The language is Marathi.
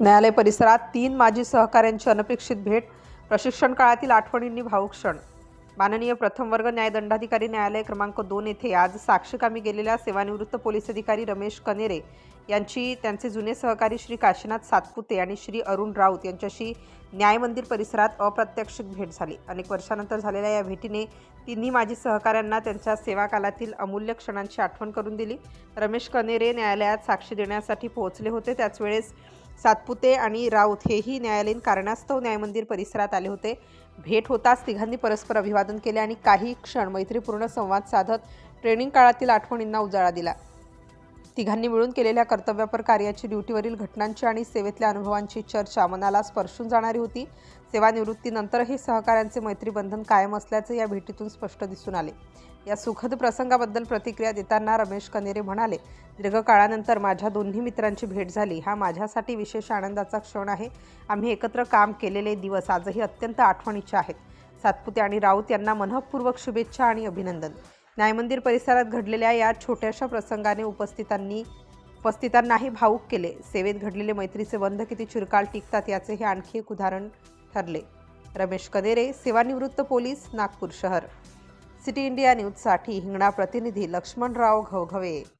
न्यायालय परिसरात तीन माजी सहकाऱ्यांची अनपेक्षित भेट प्रशिक्षण काळातील आठवणींनी भावूक क्षण. माननीय प्रथम वर्ग न्यायदंडाधिकारी न्यायालय क्रमांक दोन येथे आज साक्षीकामी गेलेल्या सेवानिवृत्त पोलीस अधिकारी रमेश कनेरे यांची त्यांचे जुने सहकारी श्री काशीनाथ सातपुते आणि श्री अरुण राऊत यांच्याशी न्याय मंदिर परिसरात अप्रत्यक्षित भेट झाली. अनेक वर्षानंतर झालेल्या या भेटीने तिन्ही माजी सहकाऱ्यांना त्यांच्या सेवाकालातील अमूल्य क्षणांची आठवण करून दिली. रमेश कनेरे न्यायालयात साक्षी देण्यासाठी पोहोचले होते. त्याच वेळेस सातपुते आणि राऊत हेही न्यायालयीन कारणास्तव न्यायमंदिर परिसरात आले होते. भेट होताच तिघांनी परस्पर अभिवादन केले आणि काही क्षण मैत्रीपूर्ण संवाद साधत ट्रेनिंग काळातील आठवणींना उजाळा दिला. तिघांनी मिळून केलेल्या कर्तव्यपर कार्याची ड्युटीवरील घटनांची आणि सेवेतल्या अनुभवांची चर्चा मनाला स्पर्शून जाणारी होती. सेवानिवृत्तीनंतरही सहकाऱ्यांचे मैत्रीबंधन कायम असल्याचे या भेटीतून स्पष्ट दिसून आले. या सुखद प्रसंगाबद्दल प्रतिक्रिया देताना रमेश कनेरे म्हणाले दीर्घकाळानंतर माझ्या दोन्ही मित्रांची भेट झाली. हा माझ्यासाठी विशेष आनंदाचा क्षण आहे. आम्ही एकत्र काम केलेले दिवस आजही अत्यंत आठवणीचे आहेत. सातपुते आणि राऊत यांना मनःपूर्वक शुभेच्छा आणि अभिनंदन. न्यायमंदिर परिसरात घडलेल्या या छोट्याशा प्रसंगाने उपस्थितांनी उपस्थितांनाही भावूक केले. सेवेत घडलेले मैत्रीचे बंध किती चिरकाळ टिकतात याचे हे आणखी एक उदाहरण ठरले. रमेश कनेरे सेवानिवृत्त पोलीस नागपूर शहर. सिटी इंडिया न्यूजसाठी हिंगणा प्रतिनिधी लक्ष्मणराव घवघवे.